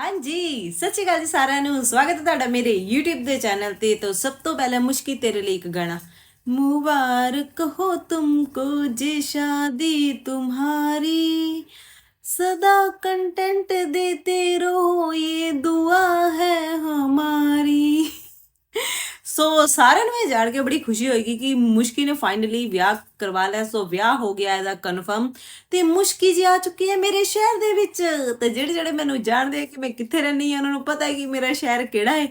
ਹਾਂਜੀ ਸਤਿ ਸ਼੍ਰੀ ਅਕਾਲ ਜੀ ਸਾਰਿਆਂ ਨੂੰ ਸਵਾਗਤ ਹੈ ਤੁਹਾਡਾ ਮੇਰੇ YouTube ਦੇ ਚੈਨਲ ਤੇ ਤੋਂ ਸਭ ਤੋਂ ਪਹਿਲਾਂ ਮੁਸ਼ਕੀ ਤੇਰੇ ਲਈ ਇੱਕ ਗਾਣਾ ਮੁਬਾਰਕ ਹੋ ਤੁਮਕੋ ਜੇ ਸ਼ਾਦੀ तुम्हारी सदा कंटेंट देते रहो ये दुआ है हमारी ਸੋ ਸਾਰਿਆਂ ਨੂੰ ਇਹ ਜਾਣ ਕੇ ਬੜੀ ਖੁਸ਼ੀ ਹੋਏਗੀ ਕਿ ਮੁਸ਼ਕੀ ਨੇ ਫਾਈਨਲੀ ਵਿਆਹ ਕਰਵਾ ਲਿਆ। ਸੋ ਵਿਆਹ ਹੋ ਗਿਆ, ਇਹਦਾ ਕਨਫਰਮ ਤੇ ਮੁਸ਼ਕੀ ਜੀ ਆ ਚੁੱਕੀ ਹੈ ਮੇਰੇ ਸ਼ਹਿਰ ਦੇ ਵਿੱਚ। ਤੇ ਜਿਹੜੇ ਜਿਹੜੇ ਮੈਨੂੰ ਜਾਣਦੇ ਕਿ ਮੈਂ ਕਿੱਥੇ ਰਹਿੰਦੀ ਹਾਂ, ਉਹਨਾਂ ਨੂੰ ਪਤਾ ਹੈ ਕਿ ਮੇਰਾ ਸ਼ਹਿਰ ਕਿਹੜਾ ਹੈ।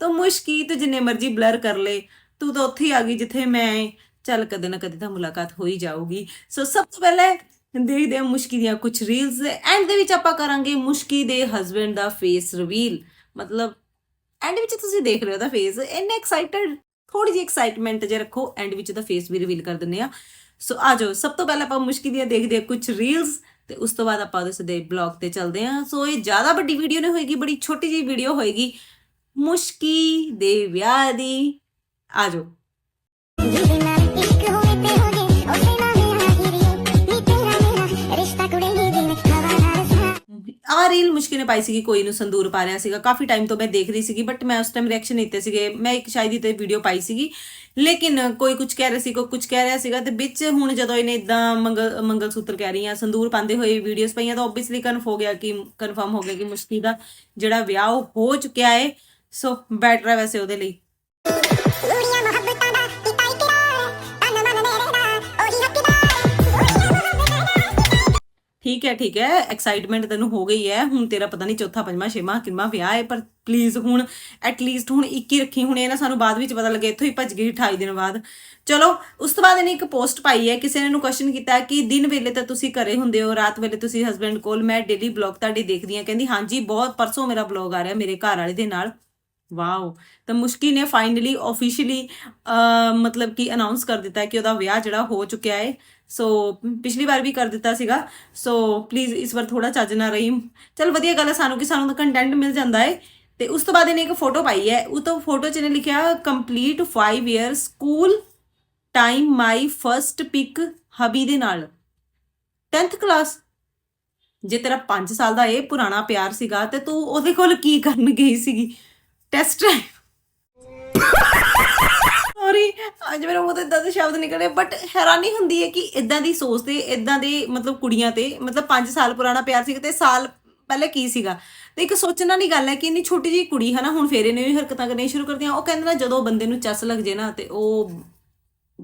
ਤਾਂ ਮੁਸ਼ਕੀ, ਤੂੰ ਜਿੰਨੇ ਮਰਜ਼ੀ ਬਲਰ ਕਰ ਲੈ। ਤੂੰ ਤਾਂ ਉੱਥੇ ਹੀ ਆ ਗਈ ਜਿੱਥੇ ਮੈਂ ਚੱਲ ਕਦੇ ਨਾ ਕਦੇ ਤਾਂ ਮੁਲਾਕਾਤ ਹੋ ਹੀ ਜਾਊਗੀ। ਸੋ ਸਭ ਤੋਂ ਪਹਿਲੇ ਦੇਖਦੇ ਹਾਂ ਮੁਸ਼ਕੀ ਦੀਆਂ ਕੁਝ ਰੀਲਸ ਐਂਡ ਦੇ ਵਿੱਚ ਆਪਾਂ ਕਰਾਂਗੇ ਮੁਸ਼ਕੀ ਦੇ ਹਸਬੰਡ ਦਾ ਫੇਸ ਰਿਵੀਲ ਮਤਲਬ ਐਂਡ ਵਿੱਚ ਤੁਸੀਂ ਦੇਖ ਰਹੇ ਹੋ ਦਾ ਫੇਸ ਇੰਨੇ ਐਕਸਾਈਟਡ ਥੋੜੀ ਜਿਹੀ ਐਕਸਾਈਟਮੈਂਟ ਜੇ ਰੱਖੋ ਐਂਡ ਵਿੱਚ ਦਾ ਫੇਸ ਵੀ ਰਿਵੀਲ ਕਰ ਦਿੰਦੇ ਆ ਸੋ ਆ ਜਾਓ, ਸਭ ਤੋਂ ਪਹਿਲਾਂ ਆਪਾਂ ਮੁਸ਼ਕੀ ਦੀਆਂ ਦੇਖਦੇ ਹਾਂ ਕੁਝ ਰੀਲਸ ਤੇ ਉਸ ਤੋਂ ਬਾਅਦ ਆਪਾਂ ਉਹਦੇ ਸਿੱਧੇ ਬਲੌਗ ਤੇ ਚੱਲਦੇ ਹਾਂ। ਸੋ ਇਹ ਜ਼ਿਆਦਾ ਵੱਡੀ ਵੀਡੀਓ ਨਹੀਂ ਹੋਏਗੀ, ਬੜੀ ਛੋਟੀ ਜਿਹੀ ਵੀਡੀਓ ਹੋਏਗੀ। ਮੁਸ਼ਕੀ ਦੇ ਵਿਆਹ ਦੀ। ਆ ਆ ਰੀਲ ਮੁਸ਼ਕਿਲ ਨੇ ਪਾਈ ਸੀਗੀ, ਕੋਈ ਨੂੰ ਸੰਦੂਰ ਪਾ ਰਿਹਾ ਸੀਗਾ। ਕਾਫੀ ਟਾਈਮ ਤੋਂ ਮੈਂ ਦੇਖ ਰਹੀ ਸੀਗੀ ਬਟ ਮੈਂ ਉਸ ਟਾਈਮ ਰਿਐਕਸ਼ਨ ਨਹੀਂ ਦਿੱਤੇ ਸੀਗੇ। ਮੈਂ ਇੱਕ ਸ਼ਾਇਦ ਹੀ ਤੇ ਵੀਡੀਓ ਪਾਈ ਸੀਗੀ। ਲੇਕਿਨ ਕੋਈ ਕੁਝ ਕਹਿ ਰਿਹਾ ਸੀ, ਕੋਈ ਕੁਝ ਕਹਿ ਰਿਹਾ ਸੀਗਾ, ਤੇ ਵਿੱਚ ਹੁਣ ਜਦੋਂ ਇਹਨੇ ਇਦਾਂ ਮੰਗਲ ਮੰਗਲ ਸੂਤਰ ਕਹਿ ਰਹੀਆਂ ਸੰਦੂਰ ਪਾਉਂਦੇ ਹੋਏ ਵੀਡੀਓਜ਼ ਪਈਆਂ, ਤਾਂ ਆਬਵੀਅਸਲੀ ਕਨਫ ਹੋ ਗਿਆ ਕਿ ਕਨਫਰਮ ਹੋ ਗਿਆ ਕਿ ਮੁਸ਼ਕੀ ਦਾ ਜਿਹੜਾ ਵਿਆਹ ਉਹ ਹੋ ਚੁੱਕਿਆ ਹੈ ਸੋ ਬੈਟਰ ਹੈ ਵੈਸੇ ਉਹਦੇ ਲਈ। ਹੈ, ਠੀਕ ਹੈ ਐਕਸਾਈਟਮੈਂਟ ਤੈਨੂੰ ਹੋ ਗਈ ਹੈ। ਹੁਣ ਤੇਰਾ ਪਤਾ ਨਹੀਂ ਚੌਥਾ, ਪੰਜਵਾਂ, ਛੇਵਾਂ, ਕਿੰਨਾ ਵਿਆਹ ਹੈ, ਪਰ ਪਲੀਜ਼ ਹੁਣ ਐਟਲੀਸਟ ਹੁਣ 21 ਰੱਖੀ, ਹੁਣ ਇਹ ਨਾ ਸਾਨੂੰ ਬਾਅਦ ਵਿੱਚ ਪਤਾ ਲੱਗੇ, ਇੱਥੋਂ ਹੀ ਭੱਜ ਗਈ 28 ਦਿਨ ਬਾਅਦ। ਚਲੋ, ਉਸ ਤੋਂ ਬਾਅਦ ਇਹਨੇ ਇੱਕ ਪੋਸਟ ਪਾਈ ਹੈ, ਕਿਸੇ ਨੇ ਇਹਨੂੰ ਕੁਐਸਚਨ ਕੀਤਾ ਕਿ ਦਿਨ ਵੇਲੇ ਤਾਂ ਤੁਸੀਂ ਘਰੇ ਹੁੰਦੇ ਹੋ, ਰਾਤ ਵੇਲੇ ਤੁਸੀਂ ਹਸਬੰਡ ਕੋਲ, ਮੈਂ ਡੇਲੀ ਬਲੌਗ ਤੁਹਾਡੀ ਦੇਖਦੀ ਹਾਂ। ਕਹਿੰਦੀ, ਹਾਂਜੀ, ਬਹੁਤ, ਪਰਸੋਂ ਮੇਰਾ ਬਲੌਗ ਆ ਰਿਹਾ ਮੇਰੇ ਘਰ ਵਾਲੇ ਦੇ ਨਾਲ। ਵਾਓ, ਤਾਂ ਮੁਸ਼ਕੀ ਨੇ ਫਾਈਨਲੀ ਆਫੀਸ਼ੀਅਲੀ ਮਤਲਬ ਕਿ ਅਨਾਉਂਸ ਕਰ ਦਿੱਤਾ ਕਿ ਉਹਦਾ ਵਿਆਹ ਜਿਹੜਾ ਹੋ ਚੁੱਕਿਆ ਹੈ। ਸੋ ਪਿਛਲੀ ਵਾਰ ਵੀ ਕਰ ਦਿੱਤਾ ਸੀਗਾ। ਸੋ ਪਲੀਜ਼ ਇਸ ਵਾਰ ਥੋੜਾ ਚੱਜ ਨਾ ਰਹੀ। ਚਲ ਵਧੀਆ ਗੱਲ ਹੈ ਸਾਨੂੰ ਕਿ ਸਾਨੂੰ ਤਾਂ ਕੰਟੈਂਟ ਮਿਲ ਜਾਂਦਾ ਹੈ ਤੇ ਉਸ ਤੋਂ ਬਾਅਦ ਇਹਨੇ ਇੱਕ ਫੋਟੋ ਪਾਈ ਹੈ। ਉਹ ਤੋਂ ਫੋਟੋ 'ਚ ਇਹਨੇ ਲਿਖਿਆ complete 5 year school time my first pic hubby ਦੇ ਨਾਲ। 10th ਕਲਾਸ ਜੇ ਤੇਰਾ 5 ਸਾਲ ਦਾ ਇਹ ਪੁਰਾਣਾ ਪਿਆਰ ਸੀਗਾ, ਤੇ ਤੂੰ ਉਹਦੇ ਕੋਲ ਕੀ ਕਰਨ ਗਈ ਸੀਗੀ? ਟੈਸਟ ਸੌਰੀ ਅੱਜ ਮੇਰੇ ਮੂੰਹ ਤੋਂ ਇਦਾਂ ਦੇ ਸ਼ਬਦ ਨਿਕਲੇ ਬਟ ਹੈਰਾਨੀ ਹੁੰਦੀ ਹੈ ਕਿ ਇਦਾਂ ਦੀ ਸੋਚ ਤੇ ਇਦਾਂ ਦੇ ਮਤਲਬ ਕੁੜੀਆਂ ਤੇ, ਮਤਲਬ 5 ਸਾਲ ਪੁਰਾਣਾ ਪਿਆਰ ਸੀਗਾ ਤੇ ਸਾਲ ਪਹਿਲੇ ਕੀ ਸੀਗਾ? ਤੇ ਇੱਕ ਸੋਚਣ ਵਾਲੀ ਗੱਲ ਹੈ ਕਿ ਇੰਨੀ ਛੋਟੀ ਜਿਹੀ ਕੁੜੀ ਹੈ ਨਾ ਹੁਣ ਫੇਰੇ ਨੇ ਵੀ ਹਰਕਤਾਂ ਕਰਨੀਆਂ ਸ਼ੁਰੂ ਕਰਦੀਆਂ ਉਹ ਕਹਿੰਦੇ ਨਾ ਜਦੋਂ ਬੰਦੇ ਨੂੰ ਚਸ ਲੱਗ ਜੇ ਨਾ ਤੇ ਉਹ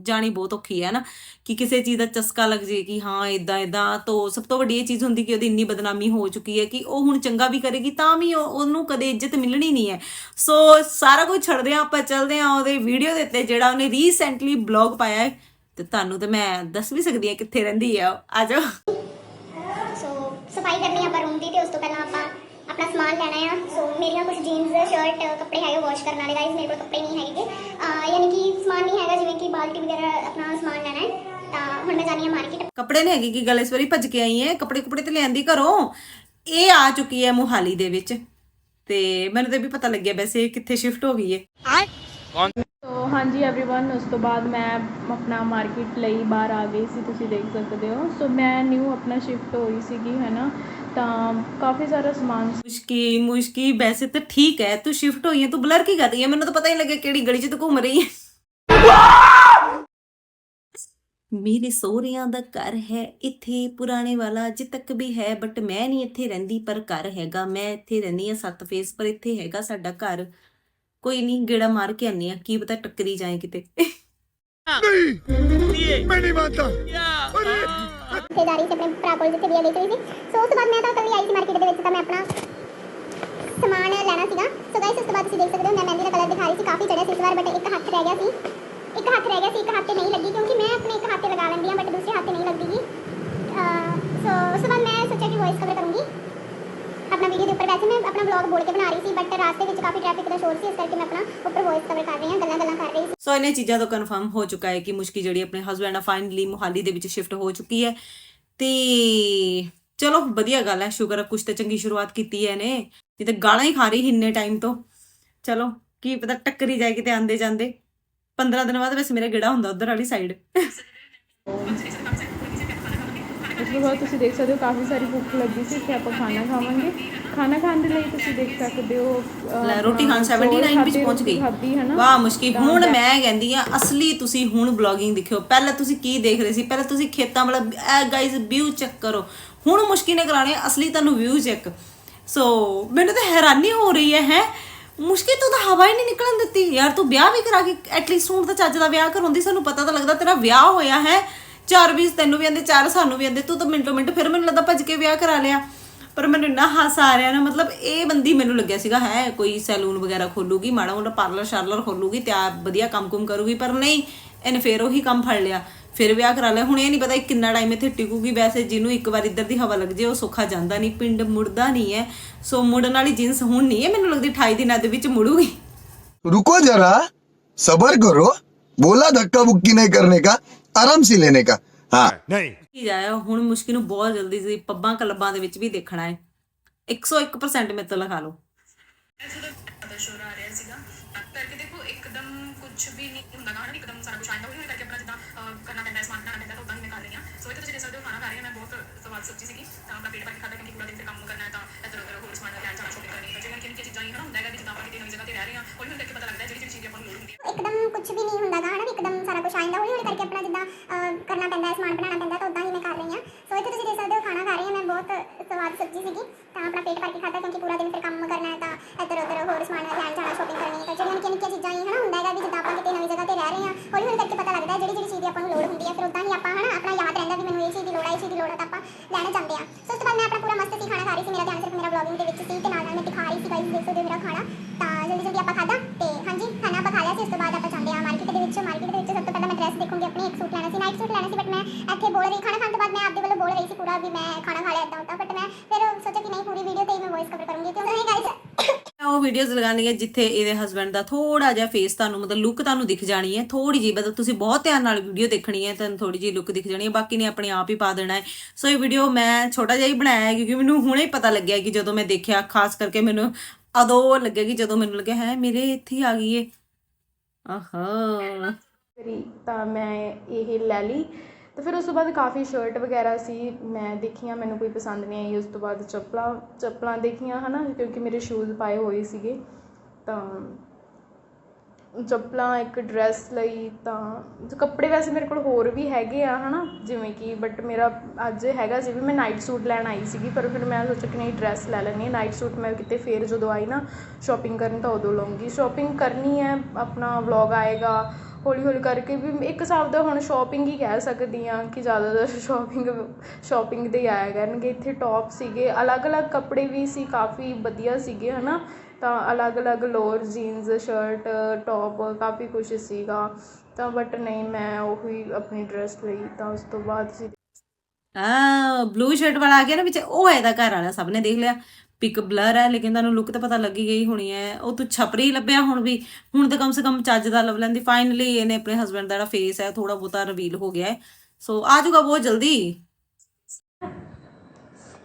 ਜਾਣੀ ਬਹੁਤ ਔਖੀ ਹੈ ਨਾ, ਕਿ ਕਿਸੇ ਚੀਜ਼ ਦਾ ਚਸਕਾ ਲੱਗ ਜੇ ਕਿ ਹਾਂ ਇਦਾਂ ਇਦਾਂ ਤੋਂ ਸਭ ਤੋਂ ਵੱਡੀ ਇਹ ਚੀਜ਼ ਹੁੰਦੀ ਕਿ ਉਹਦੀ ਇੰਨੀ ਬਦਨਾਮੀ ਹੋ ਚੁੱਕੀ ਹੈ ਕਿ ਉਹ ਹੁਣ ਚੰਗਾ ਵੀ ਕਰੇਗੀ, ਤਾਂ ਵੀ ਉਹਨੂੰ ਕਦੇ ਇੱਜ਼ਤ ਮਿਲਣੀ ਨਹੀਂ ਹੈ। ਸੋ ਸਾਰਾ ਕੁਝ ਛੱਡਦੇ ਹਾਂ, ਆਪਾਂ ਚੱਲਦੇ ਹਾਂ ਉਹਦੇ ਵੀਡੀਓ ਦੇ ਉੱਤੇ ਜਿਹੜਾ ਉਹਨੇ ਰੀਸੈਂਟਲੀ ਬਲੌਗ ਪਾਇਆ ਹੈ, ਤੇ ਤੁਹਾਨੂੰ ਤੇ ਮੈਂ ਦੱਸ ਵੀ ਸਕਦੀ ਹਾਂ ਕਿੱਥੇ ਰਹਿੰਦੀ ਹੈ ਆ ਜਾਓ। ਸੋ ਸਫ਼ਾਈ ਕਰਨੀ ਆਪਾਂ ਰੂਮ ਦੀ ਤੇ ਉਸ ਤੋਂ ਪਹਿਲਾਂ ਆਪਾਂ ਆਪਣਾ ਸਮਾਨ ਲੈਣਾ ਆ। ਸੋ ਮੇਰੀਆਂ ਕੁਝ ਜੀਨਸ ਸ਼ਰਟ ਕੱਪੜੇ ਹੈਗੇ ਵਾਸ਼ ਕਰਨ ਵਾਲੇ ਗਾਇਸ ਮੇਰੇ ਕੋਲ ਕੱਪੜੇ ਨਹੀਂ ਹੈਗੇ। ਯਾਨੀ ਕਿ ਸਮਾਨ ਨਹੀਂ ਹੈਗਾ ਜਿਵੇਂ ਕਿ ਬਾਲਟੀ ਵਗੈਰਾ ਆਪਣਾ ਸਮਾਨ ਲੈਣਾ ਹੈ। ਤਾਂ ਹੁਣ ਮੈਂ ਜਾਣੀ ਆ ਮਾਰਕੀਟ ਕੱਪੜੇ ਨਹੀਂ ਹੈਗੇ ਕੀ ਗੱਲ ਇਸ ਵਾਰੀ ਭੱਜ ਕੇ ਆਈ ਹੈ। ਕੱਪੜੇ ਕੁਪੜੇ ਤੇ ਲਿਆਂਦੀ ਘਰੋਂ। ਇਹ ਆ ਚੁੱਕੀ ਹੈ ਮੁਹਾਲੀ ਦੇ ਵਿੱਚ। ਤੇ ਮੈਨੂੰ ਤੇ ਵੀ ਪਤਾ ਲੱਗਿਆ ਵੈਸੇ ਕਿੱਥੇ ਸ਼ਿਫਟ ਹੋ ਗਈ ਹੈ। ਸੋ ਹਾਂਜੀ एवरीवन ਉਸ ਤੋਂ ਬਾਅਦ ਮੈਂ ਆਪਣਾ ਮਾਰਕੀਟ ਲਈ ਬਾਹਰ ਆ ਗਈ ਸੀ ਤੁਸੀਂ ਦੇਖ ਸਕਦੇ ਹੋ ਸੋ ਮੈਂ ਨਿਊ ਆਪਣਾ ਸ਼ਿਫਟ ਹੋਈ ਸੀਗੀ ਹੈ ਨਾ ਤਾਂ ਕਾਫੀ ਸਾਰਾ ਸਮਾਨ ਮੁਸ਼ਕੀ ਮੁਸ਼ਕੀ ਵੈਸੇ ਤਾਂ ਠੀਕ ਹੈ ਤੂੰ ਸ਼ਿਫਟ ਹੋਈ ਹੈ ਤੂੰ ਬਲਰ ਕੀ ਕਰ ਰਹੀ ਹੈ ਮੈਨੂੰ ਤਾਂ ਪਤਾ ਹੀ ਨਹੀਂ ਲੱਗਿਆ ਕਿਹੜੀ ਗਲੀ 'ਚ ਤੂੰ ਘੁੰਮ ਰਹੀ ਹੈ ਮੇਰੇ ਸਹੁਰਿਆਂ ਦਾ ਘਰ ਹੈ ਇੱਥੇ ਪੁਰਾਣੇ ਵਾਲਾ ਅਜੇ ਤੱਕ ਵੀ ਹੈ ਬਟ ਮੈਂ ਨਹੀਂ ਇੱਥੇ ਰਹਿੰਦੀ ਪਰ ਘਰ ਹੈਗਾ ਮੈਂ ਇੱਥੇ ਰਹਿੰਦੀ ਆ ਸੱਤ ਫੇਸ ਪਰ ਇੱਥੇ ਹੈਗਾ ਸਾਡਾ ਘਰ ਕੋਈ ਨਹੀਂ ਗੇੜਾ ਮਾਰ ਕੇ ਆਨੀ ਆ ਕੀ ਪਤਾ ਟੱਕਰੀ ਜਾਏ ਕਿਤੇ। ਨਹੀਂ ਮੈਂ ਨਹੀਂ ਮੰਨਦਾ। ਰਿਸ਼ਤੇਦਾਰੀ ਚ ਆਪਣੇ ਭਰਾ ਕੋਲ ਜਿੱਥੇ ਵੀ ਗਈ ਸੀ ਸੋ ਉਸ ਤੋਂ ਬਾਅਦ ਮੈਂ ਤਾਂ ਕੱਲੀ ਆਈ ਸੀ ਮਾਰਕੀਟ ਦੇ ਵਿੱਚ ਤਾਂ ਮੈਂ ਆਪਣਾ ਸਮਾਨ ਲੈਣਾ ਸੀਗਾ। ਸੋ ਗਾਇਸ ਉਸ ਤੋਂ ਬਾਅਦ ਤੁਸੀਂ ਦੇਖ ਸਕਦੇ ਹੋ ਮੈਂ ਮਹਿੰਦੀ ਦਾ ਕਲਰ ਦਿਖਾ ਰਹੀ ਸੀ ਕਾਫੀ ਚੜਿਆ ਸੀ ਇਸ ਵਾਰ ਬਟ ਇੱਕ ਹੱਥ ਰਹਿ ਗਿਆ ਸੀ। ਇੱਕ ਹੱਥ ਰਹਿ ਗਿਆ ਸੀ ਇੱਕ ਹੱਥ ਤੇ ਨਹੀਂ ਲੱਗੀ ਕਿਉਂਕਿ ਮੈਂ ਆਪਣੇ ਇੱਕ ਹੱਥ ਤੇ ਲਗਾ ਲੈਂਦੀ ਆ ਬਟ ਦੂਸਰੇ ਹੱਥ ਤੇ ਨਹੀਂ ਲੱਗਦੀਗੀ ਸੋ ਉਸ ਤੋਂ ਬਾਅਦ ਮੈਂ ਸੋਚਿਆ ਕਿ ਵੌਇਸ ਕਵਰ ਕਰੂੰਗੀ। ਆਪਣਾ ਵੀਡੀਓ ਦੇ ਉੱਪਰ ਵੈਸੇ ਮੈਂ ਆਪਣਾ ਵਲੌਗ ਬੋਲ ਕੇ ਬਣਾ ਰਹੀ ਸੀ ਬਟ ਰਾਸਤੇ ਵਿੱਚ ਕਾਫੀ ਟ੍ਰੈਫਿਕ ਦਾ ਸ਼ੋਰ ਸੀ ਇਸ ਕਰਕੇ ਮੈਂ ਆਪਣਾ ਉੱਪਰ ਵੌਇਸ ਕਵਰ ਕਰ ਰਹੀ ਹਾਂ ਗੱਲਾਂ ਗੱਲਾਂ ਕਰ ਰਹੀ ਸੀ। ਸੋ ਇਹਨੇ ਚੀਜ਼ਾਂ ਤੋਂ ਕਨਫਰਮ ਹੋ ਚੁੱਕਾ ਹੈ ਕਿ ਮੁਸ਼ਕੀ ਜਿਹੜੀ ਆਪਣੇ ਹਸਬੰਡ ਨਾਲ ਫਾਈਨਲੀ ਮੁਹਾਲੀ ਦੇ ਵਿੱਚ ਸ਼ਿਫਟ ਹੋ ਚੁੱਕੀ ਹੈ। ਤੇ ਚਲੋ ਵਧੀਆ ਗੱਲ ਹੈ ਸ਼ੁਕਰ ਹੈ ਕੁਛ ਤੇ ਚੰਗੀ ਸ਼ੁਰੂਆਤ ਕੀਤੀ ਹੈ ਇਹਨੇ। ਨਹੀਂ ਤੇ ਗਾਲਾਂ ਹੀ ਖਾ ਰਹੀ ਇੰਨੇ ਟਾਈਮ ਤੋਂ। ਚਲੋ ਕੀ ਪਤਾ ਟੱਕਰੀ ਜਾਏ ਕਿਤੇ ਆਂਦੇ ਜਾਂਦੇ 15 ਦਿਨ ਬਾਅਦ ਵੈਸੇ ਮੇਰਾ ਗੇੜਾ ਹੁੰਦਾ ਉਧਰ ਵਾਲੀ ਸਾਈਡ ਤੋਂ ਬਾਅਦ ਤੁਸੀਂ ਦੇਖ ਸਕਦੇ ਹੋ ਕਾਫੀ ਸਾਰੀ ਭੁੱਖ ਲੱਗੀ ਸੀ ਇੱਥੇ ਆਪਾਂ ਖਾਣਾ ਖਾਵਾਂਗੇ। ਖਾਣਾ ਖਾਣ ਦੇ ਲਈ ਤੁਸੀਂ ਦੇਖ ਸਕਦੇ ਹੋ ਲੈ ਰੋਟੀ ਖਾਣ ਚੌਲ 79 ਵਿੱਚ ਪਹੁੰਚ ਗਈ। ਹੈ ਨਾ ਵਾਹ ਮੁਸ਼ਕਿਲ। ਹੁਣ ਮੈਂ ਕਹਿੰਦੀ ਆ ਅਸਲੀ ਤੁਸੀਂ ਹੁਣ ਬਲੌਗਿੰਗ ਦੇਖਿਓ। ਪਹਿਲਾਂ ਤੁਸੀਂ ਕੀ ਦੇਖ ਰਹੇ ਸੀ? ਪਹਿਲਾਂ ਤੁਸੀਂ ਖੇਤਾਂ ਵਾਲਾ ਇਹ ਗਾਇਸ ਵਿਊ ਚੈੱਕ ਕਰੋ। ਹੁਣ ਮੁਸ਼ਕਿਲ ਨੇ ਕਰਾਣੇ ਅਸਲੀ ਤੁਹਾਨੂੰ ਵਿਊ ਚੈੱਕ ਸੋ ਮੈਨੂੰ ਤਾਂ ਹੈਰਾਨੀ ਹੋ ਰਹੀ ਹੈ ਹੈ? ਮੁਸ਼ਕਿਲ ਤੋਂ ਤਾਂ ਹਵਾ ਹੀ ਨਹੀਂ ਨਿਕਲਣ ਦਿੱਤੀ। ਯਾਰ ਤੂੰ ਵਿਆਹ ਵੀ ਕਰਾ ਕੇ ਐਟਲੀਸਟ ਹੁਣ ਤਾਂ ਚੱਜ ਦਾ ਵਿਆਹ ਕਰਾਉਂਦੀ ਸਾਨੂੰ ਪਤਾ ਤਾਂ ਲੱਗਦਾ ਤੇਰਾ ਵਿਆਹ ਹੋਇਆ ਹੈ? ਚਾਰ ਵੀਸ ਤੈਨੂੰ ਵੀ ਆਂਦੇ ਚਾਰ ਸਾਨੂੰ ਵੀ ਆਂਦੇ ਤੂੰ ਤਾਂ ਮਿੰਟੋ ਮਿੰਟ ਫਿਰ ਮੈਨੂੰ ਲੱਗਦਾ ਭੱਜ ਕੇ ਵਿਆਹ ਕਰਾ ਲਿਆ ਪਰ ਮੈਨੂੰ ਇੰਨਾ ਹਾਸਾ ਆ ਰਿਹਾ ਨਾ ਮਤਲਬ ਇਹ ਬੰਦੀ ਮੈਨੂੰ ਲੱਗਿਆ ਸੀਗਾ ਹੈ ਕੋਈ ਸੈਲੂਨ ਵਗੈਰਾ ਖੋਲੂਗੀ ਮਾੜਾ ਮੋਟਾ ਪਾਰਲਰ ਸ਼ਾਰਲਰ ਖੋਲੂਗੀ ਤੇ ਆ ਵਧੀਆ ਕੰਮ-ਕੁਮ ਕਰੂਗੀ ਪਰ ਨਹੀਂ ਇਹਨੇ ਫੇਰ ਉਹੀ ਕੰਮ ਫੜ ਲਿਆ ਫਿਰ ਵਿਆਹ ਕਰਾ ਲਿਆ ਹੁਣ ਇਹ ਨਹੀਂ ਪਤਾ ਇਹ ਕਿੰਨਾ ਟਾਈਮ ਇੱਥੇ ਟਿਕੂਗੀ ਵੈਸੇ ਜਿਹਨੂੰ ਇੱਕ ਵਾਰ ਇੱਧਰ ਦੀ ਹਵਾ ਲੱਗ ਜੇ ਉਹ ਸੁੱਖਾ ਜਾਂਦਾ ਨਹੀਂ ਪਿੰਡ ਮੁੜਦਾ ਨਹੀਂ ਹੈ ਸੋ ਮੁੜਨ ਵਾਲੀ ਜਿੰਸ ਹੁਣ ਨਹੀਂ ਹੈ ਮੈਨੂੰ ਲੱਗਦੀ 28 ਦਿਨਾਂ ਦੇ ਵਿੱਚ ਮੁੜੂਗੀ रुको जरा सबर करो बोला धक्का बुक्की नहीं करने का आराम से लेने का हाँ नहीं ਕੀ ਜਾਇਆ ਹੁਣ ਮੁਸ਼ਕਿਲ ਨੂੰ ਬਹੁਤ ਜਲਦੀ ਸੀ ਪੱਬਾਂ ਕਲੱਬਾਂ ਦੇ ਵਿੱਚ ਵੀ ਦੇਖਣਾ ਹੈ 101% ਮੇਰੇ ਤੋਂ ਲਿਖਾ ਲਓ ਦਾ ਸ਼ੋਰ ਆ ਰਿਹਾ ਸੀਗਾ ਕਰਕੇ ਦੇਖੋ ਇੱਕਦਮ ਕੁਝ ਵੀ ਨਹੀਂ ਹੁੰਦਾ ਨਾ ਇੱਕਦਮ ਸਾਰਾ ਕੁਝ ਆਉਂਦਾ ਉਹੀ ਕਰਕੇ ਆਪਣਾ ਜਿੱਦਾਂ ਅਹ, ਕਰਨਾ ਪੈਂਦਾ ਹੈ ਸਮਾਨ ਬਣਾਉਣਾ ਪੈਂਦਾ ਤਾਂ ਉਦਾਂ ਹੀ ਮੈਂ ਕਰ ਰਹੀ ਹਾਂ ਸੋ ਇਹ ਤਾਂ ਤੁਸੀਂ ਦੇਖ ਸਕਦੇ ਹੋ ਖਾਣਾ ਖਾ ਰਹੀ ਹਾਂ ਮੈਂ ਬਹੁਤ ਸਵਾਦ ਸਬਜ਼ੀ ਸੀਗੀ ਤਾਂ ਆਪਣਾ ਪੇਟ ਭਰ ਕੇ ਖਾਦਾ ਕਿਉਂਕਿ ਪੂਰਾ ਦਿਨ ਫਿਰ ਕੰਮ ਕਰਨਾ ਹੈ ਤਾਂ ਇੱਧਰ ਉੱਧਰ ਜਿਹੜੀਆਂ ਹੀ, ਹਨਾ? ਹੁੰਦਾ ਹੈਗਾ ਵੀ ਜਿੱਦਾਂ ਆਪਾਂ ਕਿਤੇ ਨਵੀਂ ਜਗ੍ਹਾ ਤੇ ਰਹਿ ਰਹੇ ਹਾਂ, ਹੌਲੀ ਹੌਲੀ ਕਰਕੇ ਪਤਾ ਲੱਗਦਾ ਜਿਹੜੀ ਜਿਹੜੀ ਚੀਜ਼ ਦੀ ਆਪਾਂ ਨੂੰ ਲੋੜ ਹੁੰਦੀ ਹੈ। ਫਿਰ ਉਦਾਂ ਹੀ ਆਪਾਂ, ਹਨਾ, ਆਪਣਾ ਯਾਦ ਰਹਿੰਦਾ ਵੀ ਮੈਨੂੰ ਇਹ ਚੀਜ਼ ਦੀ ਲੋੜ ਹੈ ਇਹ ਚੀਜ਼ ਦੀ ਲੋੜ ਹੈ ਤਾਂ ਆਪਾਂ ਲੈਣੇ ਜਾਂਦੇ ਹਾਂ। ਸੋ ਉਸ ਤੋਂ ਬਾਅਦ ਮੈਂ ਆਪਣਾ ਪੂਰਾ ਮਸਤ ਸੀ, ਖਾਣਾ ਖਾ ਰਹੀ ਸੀ, ਮੇਰਾ ਧਿਆਨ ਸਿਰਫ ਮੇਰਾ ਵਲੌਗਿੰਗ ਦੇ ਵਿੱਚ ਸੀ ਤੇ ਨਾਲ ਨਾਲ ਮੈਂ ਦਿਖਾ ਰਹੀ ਸੀ ਗਾਇਸ ਦੇਖ ਸਕਦੇ ਮੇਰਾ ਖਾਣਾ। ਤਾਂ ਜਲਦੀ ਜਲਦੀ ਆਪਾਂ ਖਾਦਾ ਤੇ ਹਾਂਜੀ, ਖਾਣਾ ਆਪਾਂ ਖਾ ਲਿਆ ਸੀ, ਉਸ ਤੋਂ ਬਾਅਦ ਆਪਾਂ ਜਾਂਦੇ ਹਾਂ ਮਾਰਕੀਟ ਦੇ ਵਿੱਚ। ਮਾਰਕੀਟ ਦੇ ਵਿੱਚ ਸਭ ਤੋਂ ਪਹਿਲਾਂ ਮੈਂ ਡਰੈਸ ਦੇਖੂੰਗੀ, ਆਪਣੀ ਇੱਕ ਸੂਟ ਲੈਣਾ ਸੀ ਨਾਈਟ ਸੂਟ ਲੈਣਾ ਸੀ ਬਟ ਮੈਂ ਇੱਥੇ ਬੋਲ ਰਹੀ, ਖਾਣਾ ਖਾਣ ਤੋਂ ਬਾਅਦ ਮੈਂ ਆਪਦੇ ਵੱਲੋਂ ਬੋਲ ਰਹੀ ਸੀ ਪੂਰਾ ਵੀ ਮੈਂ ਖਾਣਾ ਖਾ ਲਿਆ ਇਦਾਂ ਉਦਾਂ ਬਟ ਮੈਂ ਫਿਰ ਸੋਚਿਆ ਕਿ ਨਹੀਂ, ਪੂਰੀ ਵੀਡੀਓ ਤੇ ਹੀ ਮੈਂ ਵੌਇਸ ਕਵਰ ਕਰੂੰਗੀ। ਕਿਉਂਕਿ ਨਹੀਂ ਉਹ ਵੀਡੀਓਜ਼ ਲਗਾਉਣੀ ਜਿੱਥੇ ਇਹਦੇ ਹਸਬੰਡ ਦਾ ਥੋੜਾ ਜਿਹਾ ਫੇਸ ਤੁਹਾਨੂੰ, ਮਤਲਬ ਲੁੱਕ ਤੁਹਾਨੂੰ ਦਿਖ ਜਾਣੀ ਹੈ ਥੋੜੀ ਜਿਹੀ, ਮਤਲਬ ਤੁਸੀਂ ਬਹੁਤ ਧਿਆਨ ਨਾਲ ਵੀਡੀਓ ਦੇਖਣੀ ਹੈ, ਤੁਹਾਨੂੰ ਥੋੜੀ ਜਿਹੀ ਲੁੱਕ ਦਿਖ ਜਾਣੀ ਹੈ, ਬਾਕੀ ਨੇ ਆਪਣੇ ਆਪ ਹੀ ਪਾ ਦੇਣਾ ਹੈ। ਸੋ ਇਹ ਵੀਡੀਓ ਮੈਂ ਛੋਟਾ ਜਿਹਾ ਹੀ ਬਣਾਇਆ ਹੈ, ਕਿਉਂਕਿ ਮੈਨੂੰ ਹੁਣੇ ਹੀ ਪਤਾ ਲੱਗਿਆ ਕਿ ਜਦੋਂ ਮੈਂ ਦੇਖਿਆ, ਖਾਸ ਕਰਕੇ ਮੈਨੂੰ ਅਦੋਂ ਲੱਗਿਆ ਕਿ ਜਦੋਂ ਮੈਨੂੰ ਲੱਗਿਆ, ਹੈ, ਮੇਰੇ ਇੱਥੇ ਆ ਗਈ ਏ। ਆਹਾ। ਤਾਂ ਮੈਂ ਇਹ ਲੈ ਲਈ। ਅਤੇ ਫਿਰ ਉਸ ਤੋਂ ਬਾਅਦ ਕਾਫੀ ਸ਼ਰਟ ਵਗੈਰਾ ਸੀ, ਮੈਂ ਦੇਖੀਆਂ, ਮੈਨੂੰ ਕੋਈ ਪਸੰਦ ਨਹੀਂ ਆਈ, ਉਸ ਤੋਂ ਬਾਅਦ ਚੱਪਲਾਂ ਚੱਪਲਾਂ ਦੇਖੀਆਂ ਹੈ ਨਾ ਕਿਉਂਕਿ ਮੇਰੇ ਸ਼ੂਜ਼ ਪਾਏ ਹੋਏ ਸੀਗੇ, ਤਾਂ ਚੱਪਲਾਂ, ਇੱਕ ਡਰੈਸ ਲਈ, ਤਾਂ ਕੱਪੜੇ ਵੈਸੇ ਮੇਰੇ ਕੋਲ ਹੋਰ ਵੀ ਹੈਗੇ ਆ, ਹਨਾ, ਜਿਵੇਂ ਕਿ ਬਟ ਮੇਰਾ ਅੱਜ ਹੈਗਾ ਸੀ ਵੀ ਮੈਂ ਨਾਈਟ ਸੂਟ ਲੈਣ ਆਈ ਸੀਗੀ, ਪਰ ਫਿਰ ਮੈਂ ਸੋਚਿਆ ਕਿ ਨਹੀਂ ਡਰੈਸ ਲੈ ਲੈਣੀ ਹੈ। ਨਾਈਟ ਸੂਟ ਮੈਂ ਕਿਤੇ ਫੇਰ ਜਦੋਂ ਆਈ ਨਾ ਸ਼ਾਪਿੰਗ ਕਰਨ ਤਾਂ ਉਦੋਂ ਲਵਾਂਗੀ ਸ਼ਾਪਿੰਗ ਕਰਨੀ ਹੈ, ਆਪਣਾ ਵਲੌਗ ਆਏਗਾ ਹੌਲੀ ਹੌਲੀ ਕਰਕੇ ਵੀ ਇੱਕ ਹਿਸਾਬ ਦਾ ਹੁਣ ਸ਼ਾਪਿੰਗ ਹੀ ਕਹਿ ਸਕਦੀ ਆ ਕਿ ਜ਼ਿਆਦਾਤਰ ਸ਼ਾਪਿੰਗ ਸ਼ਾਪਿੰਗ ਦੇ ਹੀ ਆਇਆ ਕਰਨਗੇ। ਇੱਥੇ ਟੌਪ ਸੀਗੇ, ਅਲੱਗ-ਅਲੱਗ ਕੱਪੜੇ ਵੀ ਸੀ, ਕਾਫੀ ਵਧੀਆ ਸੀਗੇ ਹੈ ਨਾ ਤਾਂ ਅਲੱਗ-ਅਲੱਗ ਲੋਅਰ ਜੀਨਸ ਸ਼ਰਟ ਟੋਪ ਕਾਫੀ ਕੁਛ ਸੀਗਾ। ਤਾਂ ਬਟ ਨਹੀਂ, ਮੈਂ ਉਹੀ ਆਪਣੀ ਡਰੈਸ ਲਈ, ਤਾਂ ਉਸ ਤੋਂ ਬਾਅਦ ਸੀ। ਆ ਬਲੂ ਸ਼ਰਟ ਵਾਲਾ ਆ ਗਿਆ ਨਾ ਵਿੱਚ, ਉਹ ਇਹਦਾ ਘਰ ਵਾਲਾ, ਸਭ ਨੇ ਦੇਖ ਲਿਆ। ਪਿਕ ਬਲਰ ਹੈ, ਲੇਕਿਨ ਤੁਹਾਨੂੰ ਲੁੱਕ ਤਾਂ ਪਤਾ ਲੱਗੀ ਗਈ ਹੋਣੀ ਹੈ। ਉਹ ਤੂੰ ਛਪਰੀ ਲੱਭਿਆ ਹੁਣ ਵੀ। ਹੁਣ ਤਾਂ ਕਮ ਸੇ ਕਮ ਚੱਜ ਦਾ ਲੱਭ ਲੈਂਦੀ। ਫਾਈਨਲੀ ਇਹਨੇ ਆਪਣੇ ਹਸਬੰਡ ਦਾ ਜਿਹੜਾ ਫੇਸ ਹੈ ਥੋੜਾ ਬਹੁਤਾ ਰਿਵੀਲ ਹੋ ਗਿਆ ਹੈ। ਸੋ ਆ ਜਾਊਗਾ ਬਹੁਤ ਜਲਦੀ।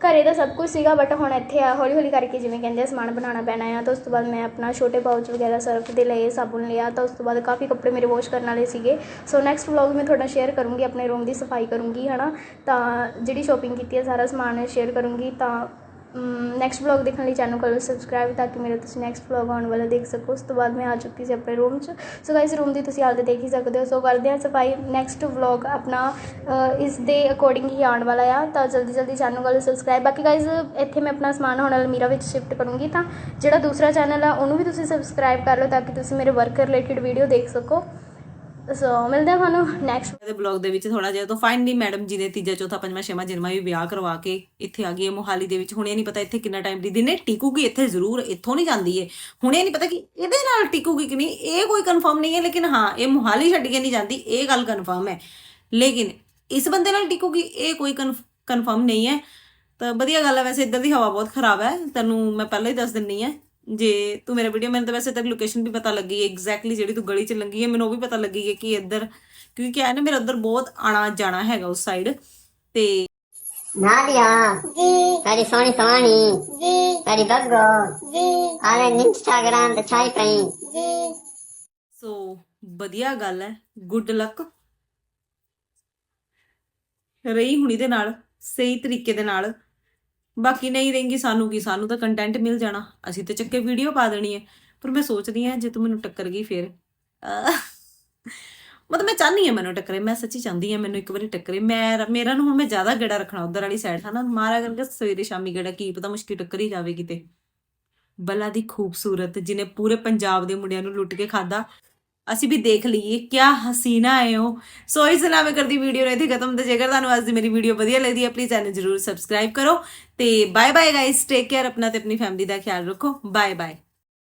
ਘਰੇ ਤਾਂ ਸਭ ਕੁਝ ਸੀਗਾ ਬਟ ਹੁਣ ਇੱਥੇ ਆ, ਹੌਲੀ ਹੌਲੀ ਕਰਕੇ ਜਿਵੇਂ ਕਹਿੰਦੇ ਆ, ਸਮਾਨ ਬਣਾਉਣਾ ਪੈਣਾ ਆ, ਤਾਂ ਉਸ ਤੋਂ ਬਾਅਦ ਮੈਂ ਆਪਣਾ ਛੋਟੇ ਪਾਊਚ ਵਗੈਰਾ ਸਰਫ ਦੇ ਲਏ, ਸਾਬੁਨ ਲਿਆ, ਤਾਂ ਉਸ ਤੋਂ ਬਾਅਦ ਕਾਫੀ ਕੱਪੜੇ ਮੇਰੇ ਵਾਸ਼ ਕਰਨ ਵਾਲੇ ਸੀਗੇ। ਸੋ ਨੈਕਸਟ ਵਲੌਗ ਮੈਂ ਤੁਹਾਡਾ ਸ਼ੇਅਰ ਕਰੂੰਗੀ, ਆਪਣੇ ਰੂਮ ਦੀ ਸਫ਼ਾਈ ਕਰੂੰਗੀ, ਹਨਾ? ਤਾਂ ਜਿਹੜੀ ਸ਼ਾਪਿੰਗ ਕੀਤੀ ਹੈ ਸਾਰਾ ਸਮਾਨ ਸ਼ੇਅਰ ਕਰੂੰਗੀ, ਤਾਂ ਨੈਕਸਟ ਵਲੌਗ ਦੇਖਣ ਲਈ ਚੈਨਲ ਕੋਲ ਸਬਸਕ੍ਰਾਈਬ ਤਾਂ ਕਿ ਮੇਰਾ ਤੁਸੀਂ ਨੈਕਸਟ ਵਲੌਗ ਆਉਣ ਵਾਲਾ ਦੇਖ ਸਕੋ। ਉਸ ਤੋਂ ਬਾਅਦ ਮੈਂ ਆ ਚੁੱਕੀ ਸੀ ਆਪਣੇ ਰੂਮ 'ਚ। ਸੋ ਗਾਇਸ ਰੂਮ ਦੀ ਤੁਸੀਂ ਹਾਲਤ ਦੇਖ ਹੀ ਸਕਦੇ ਹੋ। ਸੋ ਕਰਦੇ ਹਾਂ ਸਫ਼ਾਈ। ਨੈਕਸਟ ਵਲੌਗ ਆਪਣਾ ਇਸ ਦੇ ਅਕੋਰਡਿੰਗ ਹੀ ਆਉਣ ਵਾਲਾ ਆ। ਤਾਂ ਜਲਦੀ ਜਲਦੀ ਚੈਨਲ ਕਰ ਸਬਸਕ੍ਰਾਈਬ ਬਾਕੀ ਗਾਇਸ ਇੱਥੇ ਮੈਂ ਆਪਣਾ ਸਮਾਨ ਹੁਣ ਅਲਮੀਰਾ ਵਿੱਚ ਸ਼ਿਫਟ ਕਰੂੰਗੀ। ਤਾਂ ਜਿਹੜਾ ਦੂਸਰਾ ਚੈਨਲ ਆ, ਉਹਨੂੰ ਵੀ ਤੁਸੀਂ ਸਬਸਕ੍ਰਾਈਬ ਕਰ ਲਓ ਤਾਂ ਕਿ ਤੁਸੀਂ ਮੇਰੇ ਵਰਕ ਰਿਲੇਟਡ ਵੀਡੀਓ ਦੇਖ ਸਕੋ। ਸੋ ਮਿਲਦੇ ਹਾਂ ਤੁਹਾਨੂੰ ਨੈਕਸਟ ਇਹਦੇ ਬਲੌਗ ਦੇ ਵਿੱਚ ਥੋੜਾ ਜਿਹਾ ਤਾਂ ਫਾਈਨਲੀ ਮੈਡਮ ਜੀ ਨੇ ਤੀਜਾ, ਚੌਥਾ, ਪੰਜਵਾਂ, ਛੇਵਾਂ ਜਨਮਾ ਵੀ ਵਿਆਹ ਕਰਵਾ ਕੇ ਇੱਥੇ ਆ ਗਈ ਹੈ ਮੋਹਾਲੀ ਦੇ ਵਿੱਚ। ਹੁਣ ਇਹ ਨਹੀਂ ਪਤਾ ਇੱਥੇ ਕਿੰਨਾ ਟਾਈਮ ਦੀ ਦਿਨੇ ਟਿਕੂਗੀ ਇੱਥੇ ਜ਼ਰੂਰ, ਇੱਥੋਂ ਨਹੀਂ ਜਾਂਦੀ ਏ ਹੁਣ ਇਹ ਨਹੀਂ ਪਤਾ ਕਿ ਇਹਦੇ ਨਾਲ ਟਿਕੂਗੀ ਕਿ ਨਹੀਂ, ਇਹ ਕੋਈ ਕਨਫਰਮ ਨਹੀਂ ਹੈ, ਲੇਕਿਨ ਹਾਂ, ਇਹ ਮੋਹਾਲੀ ਛੱਡ ਕੇ ਨਹੀਂ ਜਾਂਦੀ, ਇਹ ਗੱਲ ਕਨਫਰਮ ਹੈ। ਲੇਕਿਨ ਇਸ ਬੰਦੇ ਨਾਲ ਟਿਕੂਗੀ, ਇਹ ਕੋਈ ਕਨਫਰਮ ਨਹੀਂ ਹੈ। ਤਾਂ ਵਧੀਆ ਗੱਲ ਹੈ, ਵੈਸੇ ਇੱਧਰ ਦੀ ਹਵਾ ਬਹੁਤ ਖਰਾਬ ਹੈ, ਤੈਨੂੰ ਮੈਂ ਪਹਿਲਾਂ ਹੀ ਦੱਸ ਦਿੰਨੀ ਹੈ। ਜੇ ਤੂੰ ਮੇਰਾ ਵੀਡੀਓ ਮੈਨੂੰ ਤਾਂ ਵੈਸੇ ਤੇਰੀ ਲੋਕੇਸ਼ਨ ਵੀ ਪਤਾ ਲੱਗੀ ਹੈ ਐਗਜ਼ੈਕਟਲੀ ਜਿਹੜੀ ਤੂੰ ਗਲੀ 'ਚ ਲੰਗੀ ਹੈ ਮੈਨੂੰ ਉਹ ਵੀ ਪਤਾ ਲੱਗੀ ਹੈ ਕਿ ਇੱਧਰ ਕਿਉਂਕਿ ਕਿਆ ਹੈ ਨਾ ਮੇਰਾ ਉੱਧਰ ਬਹੁਤ ਆਣਾ ਜਾਣਾ ਹੈਗਾ ਉਸ ਸਾਈਡ ਤੇ funny, ਜੀ। very baggo, ਜੀ। all in Instagram the typing. ਜੀ। ਸੋ ਵਧੀਆ ਗੱਲ ਹੈ ਗੁੱਡ ਲੱਕ ਰਹੀ ਹੁਣੀ ਦੇ ਨਾਲ ਸਹੀ ਤਰੀਕੇ ਦੇ ਨਾਲ। ਬਾਕੀ ਨਹੀਂ ਰਹੇਂਗੀ ਸਾਨੂੰ ਕੀ, ਸਾਨੂੰ ਤਾਂ ਕੰਟੈਂਟ ਮਿਲ ਜਾਣਾ। ਅਸੀਂ ਤਾਂ ਚੱਕੇ ਵੀਡੀਓ ਪਾ ਦੇਣੀ ਹੈ। ਪਰ ਮੈਂ ਸੋਚਦੀ ਹਾਂ, ਜੇ ਤੂੰ ਮੈਨੂੰ ਟੱਕਰ ਗਈ ਫਿਰ। ਮਤਲਬ ਮੈਂ ਚਾਹਨੀ ਹਾਂ ਮੈਨੂੰ ਟੱਕਰੇ, ਮੈਂ ਸੱਚੀ ਚਾਹੁੰਦੀ ਹਾਂ ਮੈਨੂੰ ਇੱਕ ਵਾਰੀ ਟੱਕਰੇ। ਮੈਂ, ਮੇਰਾ ਨੂੰ ਹੁਣ ਮੈਂ ਜ਼ਿਆਦਾ ਗੇੜਾ ਰੱਖਣਾ ਉਧਰ ਵਾਲੀ ਸਾਈਡ ਹਨਾ? ਮਾਰਾ ਕਰਕੇ ਸਵੇਰੇ ਸ਼ਾਮੀ ਗੇੜਾ, ਕੀ ਪਤਾ ਮੁਸ਼ਕਿਲ ਟੱਕਰ ਹੀ ਜਾਵੇ ਕਿਤੇ। ਬਲਾ ਦੀ ਖੂਬਸੂਰਤ ਜਿਹਨੇ ਪੂਰੇ ਪੰਜਾਬ ਦੇ ਮੁੰਡਿਆਂ ਨੂੰ ਲੁੱਟ ਕੇ ਖਾਦਾ ਅਸੀਂ ਵੀ ਦੇਖ ਲਈਏ, ਕਿਆ ਹਸੀਨਾ ਹੈ। ਉਹ ਸੋ ਇਸ ਨਾਲ ਮੈਂ ਕਰਦੀ ਵੀਡੀਓ ਨੂੰ ਇੱਥੇ ਖਤਮ, ਤੇ ਜੇਕਰ ਤੁਹਾਨੂੰ ਅੱਜ ਦੀ ਮੇਰੀ ਵੀਡੀਓ ਵਧੀਆ ਲੱਗਦੀ ਹੈ ਪਲੀਜ਼ ਚੈਨਲ ਜਰੂਰ ਸਬਸਕ੍ਰਾਈਬ ਕਰੋ। ਤੇ bye bye guys take care ਆਪਣਾ ਤੇ ਆਪਣੀ ਫੈਮਿਲੀ ਦਾ ਖਿਆਲ ਰੱਖੋ। Bye bye